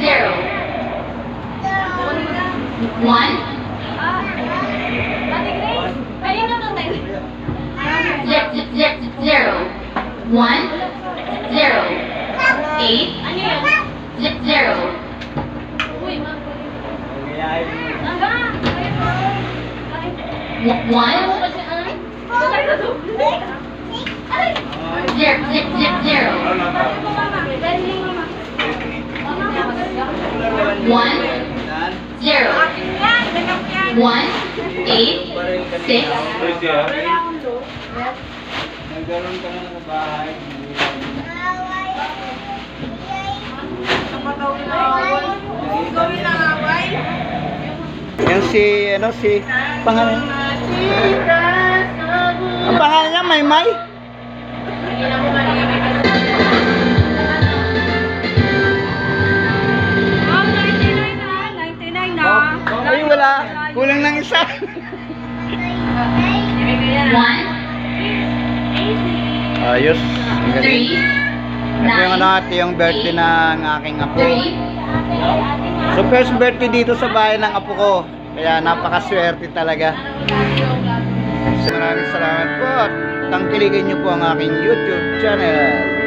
Zero. One. Zero. One. Zero. Eight. Ze- Zero. One. Zero, zero, zero, zero. One. Zero. One. Eight. Six. Nagkaroon ka na sa bahay. Yan si, ano, si, pangalan. Ang pangalan niya, Maymay? Ay, wala. Kulang ng isa. One. Ayos. Three. Ito yung ano ate, yung birthday ng aking apo. So first birthday dito sa bahay ng apo ko. Kaya napakaswerte talaga. So maraming salamat po at tangkilikin niyo po ang aking YouTube channel.